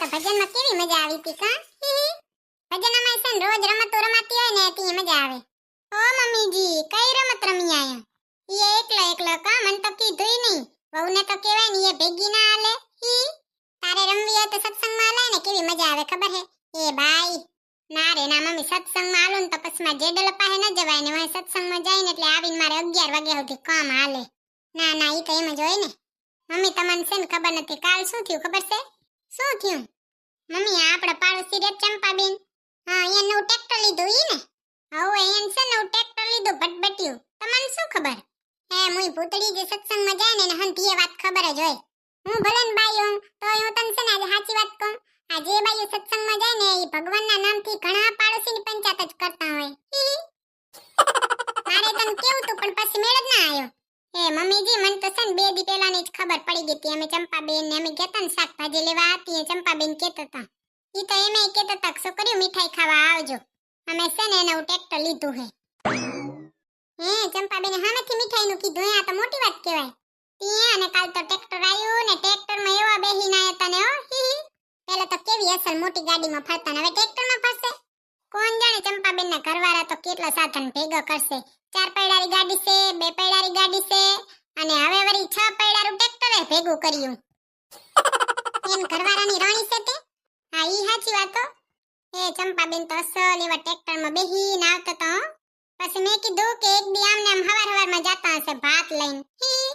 તો ભજનમાં કેવી મજા આવી હતી, કા? ભજનમાં છે ને રોજ રમતો રમાતી હોય ને એથી મજા આવે. ઓ મમ્મીજી, કઈ રમત રમી આયા? ઈ એકલો એકલો કા, મન તો કીધુંય નહીં. વહુને તો કહેવાય ને એ ભેગી ના આલે હી. તારે રમવી હોય તો સત્સંગમાં આલે ને, કેવી મજા આવે ખબર હે? એ ભાઈ, ના રે, ના મમ્મી, સત્સંગમાં આલું ને તો પછી માં જેડલ પાસે ન જવાય ને વાય સત્સંગમાં જાય ને એટલે આવીને મારે 11 વાગ્યા સુધી કામ હાલે. ના ના, ઈ તો એમ જ હોય ને. મમ્મી, તમને છે ને ખબર નથી, કાલ શું થયું ખબર છે? શું થયું? મમ્મી, આ પાડોશી રે ચંપાબેન. હા, અહીંયા નવું ટ્રેક્ટર લીધું ઈ ને? હવે અહીંયા છે નવું ટ્રેક્ટર લીધું ભટભટ્યું. તમને શું ખબર? હે, મુઈ ભૂતડી જે સત્સંગમાં જાય ને એને હંધી એ વાત ખબર જ હોય. હું ભલે ને બાઈ હોઉં, તો હું તને છે ને આજે સાચી વાત કહું. આ જે બાઈઓ સત્સંગમાં જાય ને એ ભગવાનના નામથી ઘણા પાડોશીની પંચાયત જ કરતા હોય. મારે તને કેવું તું, પણ પછી મેળ જ ના આવ્યો એ મમ્મીજી, મને તો છે ને બે દી પહેલાની જ ખબર પડી ગઈ હતી. અમે ચંપાબેન ને અમે કહેતા ને શાકભાજી લેવા હતી ચંપાબેન કહેતા હતા. એ તો એમે કહેતા હતા છોકરીઓ, મીઠાઈ ખાવા આવજો. અમે છે ને એનું ટ્રેક્ટર લીધું હે. હે, ચંપાબેન હામેથી મીઠાઈનું કીધું આ તો મોટી વાત કહેવાય. ત્યાં અને કાલ તો ટ્રેક્ટર આવ્યું ને ટ્રેક્ટરમાં એવા બેહીને ના હતા હો, હી. પહેલા તો કેવી અસલ મોટી ગાડીમાં ફરતા ને, હવે ટ્રેક્ટરમાં ફરશે. કોણ જાણે ચંપાબેનના ઘરવાળા તો કેટલા સાધન ભેગા કરશે? ચાર પૈડારી ગાડી છે, બે પૈડારી ગાડી છે, અને હવે વળી છ પૈડારું ટ્રેક્ટરે ભેગું કર્યું. એમ ઘરવાળાની રાણી છે તે? હા, ઈ સાચી વાતો એ ચંપાબેન તો અસલ એવા ટ્રેક્ટરમાં બેહીને આવતા તો પછી મેં કીધું કે એક દી આમને આમ હવાર હવારમાં જાતા હશે ભાત લઈને. હી.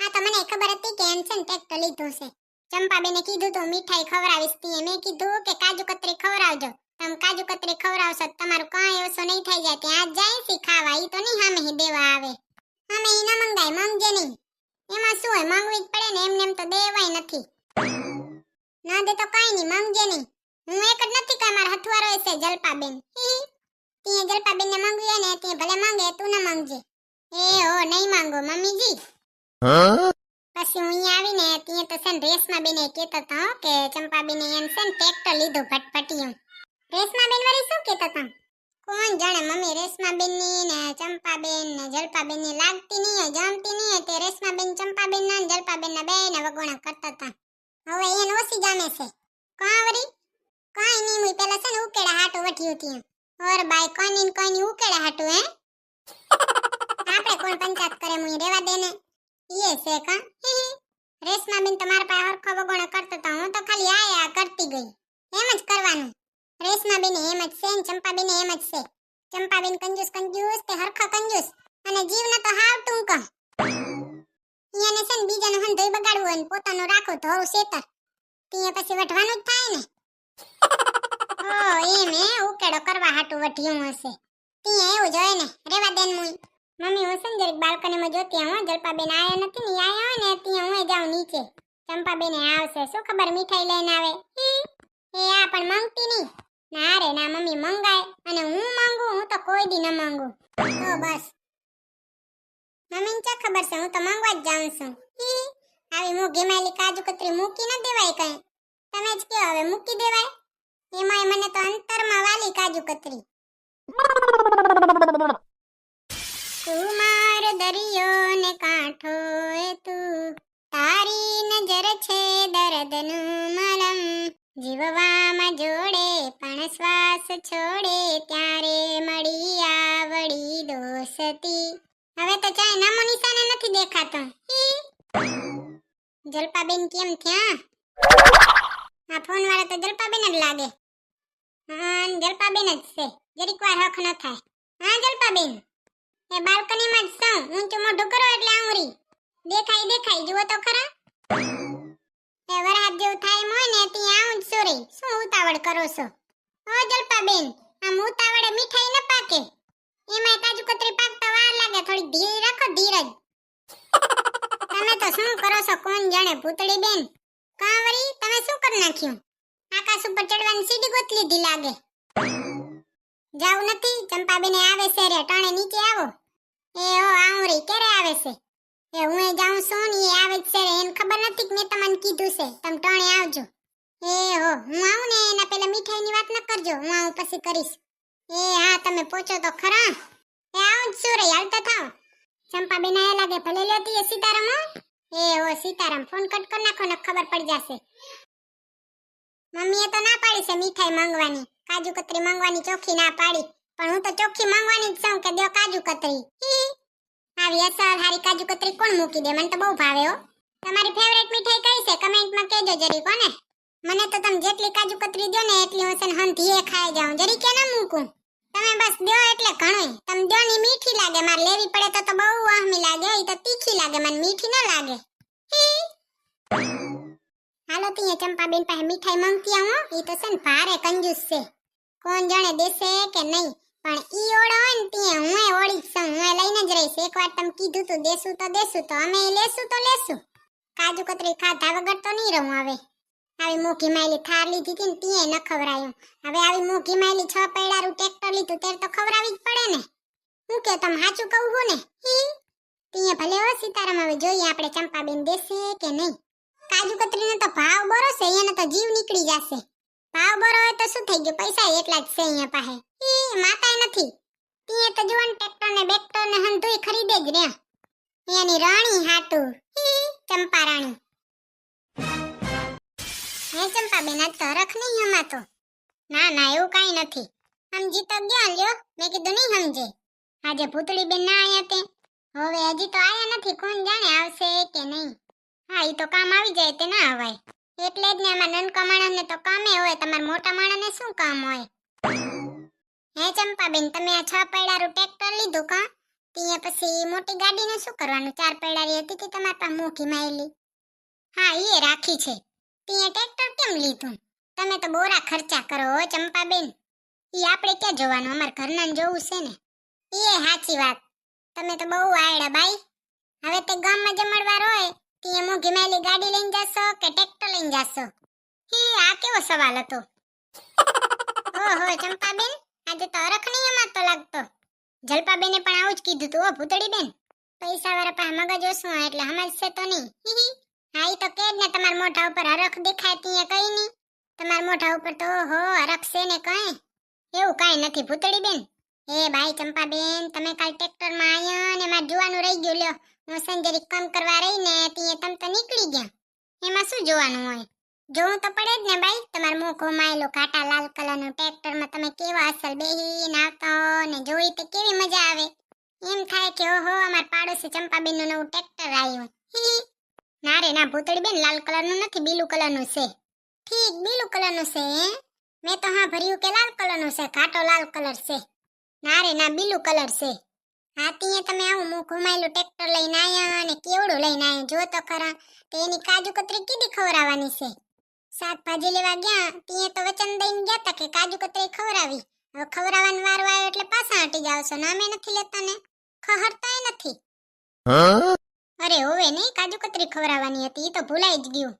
હા, તો મને ખબર હતી કે એમ છે ને ટ્રેક્ટર લીધું છે. ચંપાબેને કીધું તો મીઠાઈ ખવડાવીશ તી. મેં કીધું કે કાજુ કતરી ખવડાવજો. તમે કાજુ કતરી ખવડાવશો તમારું કાંઈ ઓછો નહીં થઈ જાય. ત્યાં જાય છે ખાવા. ઈ તો નહીં સામે હી દેવા આવે. સામે ઈ ના મંગાય મંગજે નહીં. એમાં શું હોય માંગવી જ પડે ને એમને એમ તો દેવાય નથી. ના દે તો કાંઈ નહીં મંગજે નહીં. હું એક જ નથી કાંઈ મારા હથવારો હશે જલપાબેન. ત્યાં જલપાબેન ને માંગવી હોય ને ત્યાં ભલે માંગે તું ના માંગજે. એ હો નહીં માંગો મમ્મીજી. પછી હું અહીંયા આવીને ત્યાં તો છે ને રેસમાં બેને કહેતો હતો કે ચંપાબેને એમ છે ને ટ્રેક્ટર લીધું ભટભટિયું રેશમાબેન વળી શું કહેતા હતા કોણ જાણે મમ્મી રેશમાબેનની ને ચંપાબેન ને જલપાબેનની લાગતી નહીં હોય, જમતી નહીં હોય તે રેશમાબેન ચંપાબેન ના ને જલપાબેન ના બે ને વગોણા કરતા હતા હવે એને ઓછી જામે છે. કાં વળી? કાંઈ નહીં, મુઈ પેલા છે ને ઉકેડા હાટું વઠ્યું ત્યાં ઓર બાય કોની ને કોની ઉકેડા હાટું, હે? આપણે કોણ પંચાયત કરે, મુઈ રેવા દે ને? ઈએ છે કા? રેશમાબેન તો મારા પાસે હરખો વગોણો કરતો તો, હું તો ખાલી આયા કરતી ગઈ. એમ જ કરવાનું. રેશમાબેન એમ જ છે ને ચંપાબેન એમ જ છે. ચંપાબેન કંજૂસ કંજૂસ તે હરખા કંજૂસ. અને જીવને તો હાવ ટૂંકા. ઈયાને છે ને બીજાનો હંધોય બગાડવું હોય ને પોતાનો રાખો તો હવ શેતર. ત્યાં પછી વઢવાનું જ થાય ને. ઓ એમ એ ઉકેડો કરવા હાટું વઢ્યું હશે. ત્યાં એવું જ હોય ને રેવા દેન મુઈ. મમ્મી હું છે ને જરીક બાલ્કનીમાં જોતી હું જલપાબેન આયા નથી ને આયા હોય ને ત્યાં હું જાઉં નીચે. ચંપાબેન આવશે શું ખબર મીઠાઈ લઈને આવે? એ આ પણ માંગતી નહીં. ના રે, ના, મમ્મી, મંગાય અને હું માંગુ, હું તો કોઈ દી ન માંગુ. તો બસ. મમ્મીને ચા ખબર છે, હું તો માંગવા જ જાઉં છું. ઈ આવી મોઘી માયલી કાજુ કતરી મૂકી ન દેવાય કઈ. તમે જ કહો, હવે મૂકી દેવાય? એમાં મને તો અંતરમાં વાલી કાજુ કતરી તું માર દરિયો ને કાંઠો એ તું. તારી નજર છે દર્દનું મલમ. જીવવામાં જોડે પણ શ્વાસ છોડે ત્યારે મળી આવડી દોસ્તી. હવે તો ચાય નામો નિશાને નથી દેખાતો. જલપાબેન કેમ થયા? આ ફોન વાળા તો જલપાબેન જ લાગે. હા જલપાબેન જ છે. જરીક વાર હક ન થાય. હા, જલપાબેન? એ બાલ્કનીમાં જ સૌ. ઊંચું મોઢું કરો એટલે આંગળી. દેખાય દેખાય. જુઓ તો ખરા. એ વરાત જેવું થાય મોય ને ત્યાં આવું જ છું શું ઉતાવળ કરો છો? ઓ જલપાબેન, આમ ઉતાવળે મીઠાઈ ન પાકે. એમાં કાજુ કતરી પાકતા વાર લાગે થોડી ધીર રાખો, ધીરજ. તમે તો શું કરો છો? કોણ જાણે પૂતળી બેન કાંવરી, તમે શું કરી નાખ્યું? આકાશ ઉપર ચડવાની સીડી ગોત લીધી લાગે. જાવ નથી? ચંપાબેને આવે છે રે, ટાણે નીચે આવો. એ ઓ આવું ક્યારે આવે છે? એ હું એ જાઉં છું ને આવે છે એને ખબર નથી કે મેં તમને કીધું છે. તમે ટાણે આવજો. એ હો, હું આવું ને, એના પહેલા મીઠાઈની વાત ન કરજો. હું આવું પછી કરીશ. એ હા, તમે પહોંચો તો ખરા. એ આવું રે, હાલતા થાવ. ચંપાબેન આયા લાગે, ભલે લેતી સીતારામ એ હો, સીતારામ ફોન કટ કરી નાખો ને ખબર પડી જશે. મમ્મીએ તો ના પાડી છે મીઠાઈ માંગવાની. કાજુ કતરી માંગવાની ચોખ્ખી ના પાડી. પણ હું તો ચોખ્ખી માંગવાની જ છું કે દો કાજુ કતરી. આવી અસલ હારી કાજુ કતરી કોણ મૂકી દે? મને તો બહુ ભાવે હો. તમારી ફેવરેટ મીઠાઈ કઈ છે? કમેન્ટમાં કહેજો જરી કોને મને તો તમે જેટલી કાજુ કતરી દો ને એટલી હું છે ને ખાઈ જાઉં. જરી કે ના મૂકું? તમે બસ દો એટલે ઘણું તમે દો ની મીઠી લાગે. મારે લેવી પડે તો તો બહુ વાહમી લાગે. ઈ તો તીખી લાગે. મને મીઠી ના લાગે. હાલો, તીએ ચંપાબેન પાસે મીઠાઈ માંગતી આવું ઈ તો છે ને ભારે કંજૂસ છે. કોણ જાણે દેશે કે નહીં? પણ ઈ ઓળો હોય ને ત્યાં હું ઓળી છું હું લઈને જ રહીશ. એકવાર તમે કીધું તું દેશું તો દેશું તો અમે લેશું તો લેશું. કાજુ કતરી ખાધા વગર તો નહીં રહું હવે. આવી મોઘી માયલી થાર લીધી હતી ને તીએ ન ખવરાયું હવે આવી મોઘી માયલી છ પૈડારું ટ્રેક્ટર લીધું, ત્યારે તો ખવરાવી જ પડે ને. હું કે તમે સાચું કહું છું ને? ત્યાં ભલે હો સીતારામ, હવે જોઈએ આપણે ચંપાબેન દેશે કે નહીં. કાજુ કતરીનો તો ભાવ બરો છે, એને તો જીવ નીકળી જશે. ભાવ બરો હોય તો શું થઈ ગયું? પૈસા એટલા જ છે અહીંયા પાસે. ઈ માતાય નથી. તીએ તો જુવાન ટ્રેક્ટર ને બેક્ટર ને હંધુય ખરીદે જ રહ્યા. એની રાણી હાટુ. ચંપા રાણી હે ચંપા બેન આ તરખ નહીં હમાતો ના ના, એવું કાઈ નથી. સમજી તો ગયા લ્યો. મેં કીધું નહીં સમજે આજે ભૂતળી બેન ના આયા તે. હવે હજી તો આયા નથી. કોણ જાણે આવશે કે નહીં. હા, ઈ તો કામ આવી જાય તે ના અવાય એટલે જ ને આમાં નાનકા માણસને તો કામે હોય. તમારા મોટા માણસને શું કામ હોય? હે ચંપાબેન તમે આ છ પૈડારું ટ્રેક્ટર લીધું કા? ત્યાં પછી મોટી ગાડીને શું કરવાનું? ચાર પૈડારી હતી તે તમારા પાસે મોખી માયેલી? હા એ રાખી છે. ત્યાં ટ્રેક્ટર કેમ લીધું? તમે તો બોરા ખર્ચા કરો હો ચંપાબેન. એ આપણે ક્યાં જોવાનું? અમારા ઘરના જોવું છે ને. એ સાચી વાત. તમે તો બહુ આયડા બાઈ. હવે તે ગામમાં જમણવાર હોય ત્યાં મોઘી માયેલી ગાડી લઈને જાશો કે ટ્રેક્ટર લઈને જાશો? હે આ કેવો સવાલ હતો? ઓહો ચંપાબેન. આજે તો અરખ નહીં અમારતો લાગતો. જલપાબેને પણ આવું જ કીધું તું ઓ ભૂતળી બેન પૈસા વાળા પાસે મગજ ઓછું એટલે સમજશે તો નહીં. હી હી. હા ઈ તો કે જ ને, તમારા મોઢા ઉપર હરખ દેખાય ત્યાં કઈ નહીં. તમારા મોઢા ઉપર તો ઓહો હરખ છે ને કઈ. એવું કાંઈ નથી ભૂતળી બેન એ ભાઈ ચંપાબેન, તમે કાલ ટ્રેક્ટરમાં આયા ને મારે જોવાનું રહી ગયું. લ્યો, હું સંજરી કામ કરવા રહી ને ત્યાં તમે તો નીકળી ગયા. એમાં શું જોવાનું હોય? જોવું તો પડે જ ને ભાઈ. તમાર મોં ઘુમાયેલું કાટા લાલ કલરનું ટ્રેક્ટરમાં તમે કેવા અસલ બેહીને આવતા ને જોઈ તો કેવી મજા આવે. એમ થાય કે ઓહો, અમાર પાડોશી ચંપાબેનનું નવું ટ્રેક્ટર આવ્યું. ના રે, ના ભૂતળી બેન લાલ કલરનું નથી, બીલું કલરનું છે. ઠીક, બીલું કલરનું છે? મેં તો હા ભર્યું કે લાલ કલરનું છે ઘાટો લાલ કલર છે. ના રે, ના, બીલું કલર છે. હા ત્યાં તમે આવું મું ઘુમાયેલું ટ્રેક્ટર લઈને આવ્યા અને કેવડું લઈને આવ્યા જો તો ખરા. તો એની કાજુ કતરી કીધી ખવડાવવાની છે? શાકભાજી લેવા ગયા ત્યાં તો વચન દઈને ગયા તા કે કાજુ કતરી ખવડાવી. હવે ખવડાવવાનો વારો આવ્યો એટલે પાછા હટી જાવ છો. નામે નથી લેતા ને? ખહરતાય નથી. અરે હોવે નહીં કાજુ કતરી ખવડાવવાની હતી ઈ તો ભૂલાઈ જ ગયું.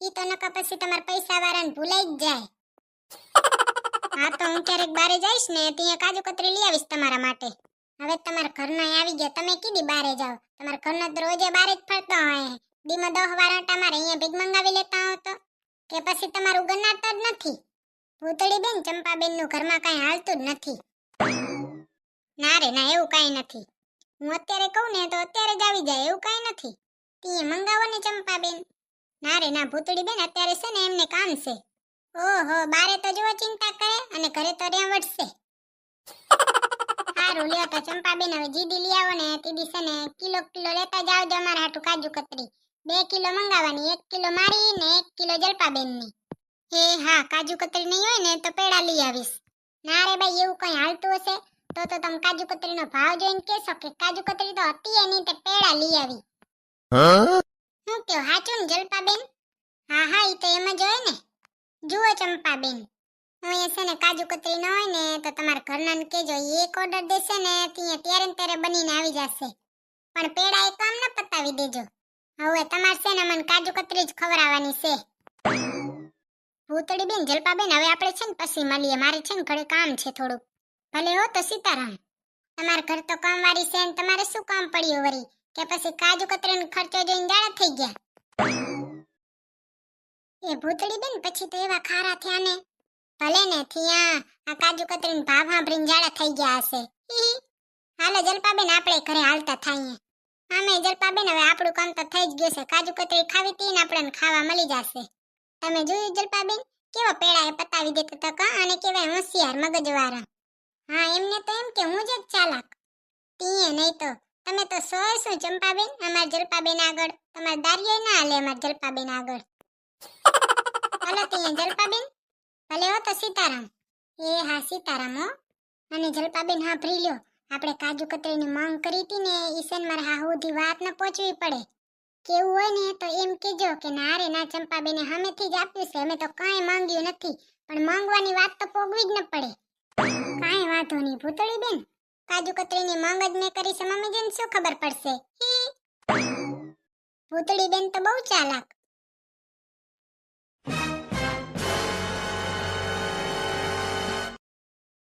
ઈ તો નકા પછી તમારા પૈસા વાળાને ભૂલાઈ જ જાય. હા તો હું ક્યારેક બારે જઈશ ને ત્યાં કાજુ કતરી લઈ આવીશ તમારા માટે. હવે તમારા ઘરના આવી ગયા. તમે કીધી બારે જાઓ તમારા ઘરના તો રોજે બારે જ ફરતા હોય. દીમાં દહ વાર આટા મારે અહીંયા ભેગ મંગાવી લેતા હો તો? કે પછી તમારું ગનાતા જ નથી. ભૂતળી બેન ચંપાબેનનું ઘરમાં કઈ હાલતું જ નથી. ના રે, ના, એવું કઈ નથી. હું અત્યારે કહું ને તો અત્યારે જ આવી જાય, એવું કઈ નથી. તીએ મંગાવો ને ચંપાબેન. ના રે, ના ભૂતળી બેન અત્યારે છે ને એમને કામ છે. ઓહો, બારે તો જુઓ ચિંતા કરે અને ઘરે તો ત્યાં વટશે સારું લ્યો તો ચંપાબેન હવે જીદી લઈ આવો ને તીદી છે ને, કિલો કિલો લેતા જાવ જો અમારા હાટું કાજુ કતરી. બે કિલો મંગાવવાની એક કિલો મારી ને એક કિલો જલપાબેનની. હે હા કાજુ કતરી નહીં હોય ને તો પેડા લઈ આવીશ. ના રે ભાઈ એવું કઈ હાલતું હશે? તો તો તમે કાજુ કતરીનો ભાવ જોઈને કહેશો કે કાજુ કતરી તો હતી એની તે પેડા લઈ આવી. હું? કયો હાચું ને જલપાબેન? હા હા એ તો એમ જ હોય ને. જુઓ ચંપાબેન. હું એ છે ને કાજુ કતરી ન હોય ને તો તમારા ઘરનાને કહેજો એક ઓર્ડર દેશે ને ત્યાં ત્યારે ને ત્યારે બનીને આવી જશે. પણ પેડા એ કામ ન પતાવી દેજો. હવે તમારે છે ને મને કાજુ કતરી જ ખવડાવવાની છે. ભૂતળી બેન જલપા બેન હવે આપણે છે ને પછી મળીએ. મારે છે ને ઘરે કામ છે થોડુંક. ભલે હો તો સીતારામ. તમારા ઘર તો કામવાળી છે ને તમારે શું કામ પડ્યું વરી કે પછી કાજુ કતરીનો ખર્ચો જોઈને જાડા થઈ ગયા? એ ભૂતળી બેન, પછી તો એવા ખારા થયા ને. ભલે ને થયા, આ કાજુ કતરીનો ભાવ સાંભળીને જાડા થઈ ગયા હશે. હાલો જલપા બેન આપણે ઘરે હાલતા થાઈએ. આમે જલપાબેન હવે આપણું કામ તો થઈ જ ગયું છે. કાજુ કતરી ખાવી હતી ને આપણને ખાવા મળી જશે. તમે જોયું જલપાબેન કેવો પેડાએ પતાવી દેતો તો કા, અને કેવાય હોશિયાર મગજવાળા. હા, એમને તો એમ કે હું જ એક ચાલાક. તીએ નહીં તો. તમે તો સો શું ચંપાબેન અમાર જલપાબેન આગળ. તમાર દારિયો ના હાલે અમાર જલપાબેન આગળ. હાલો તીએ જલપાબેન ભલે હો તો સીતારામ. એ હા, સીતારામ હો. અને જલપાબેન હા ભરી લ્યો આપણે કાજુ કતરીની માંગ કરી હતી ને ઈસન મારા હા સુધી વાત ન પહોંચવી પડે. કેવું હોય ને, તો એમ કેજો કે ના રે, ના ચંપાબેને હમેથી જ આપ્યું છે. અમે તો કાંઈ માંગ્યું નથી, પણ માંગવાની વાત તો પોગવી જ ન પડે. કાંઈ વાંધો નહીં, ભૂતળી બેન. કાજુ કતરીની માંગ જ મેં કરી છે મમ્મીજીને શું ખબર પડશે? ભૂતળી બેન તો બહુ ચાલાક.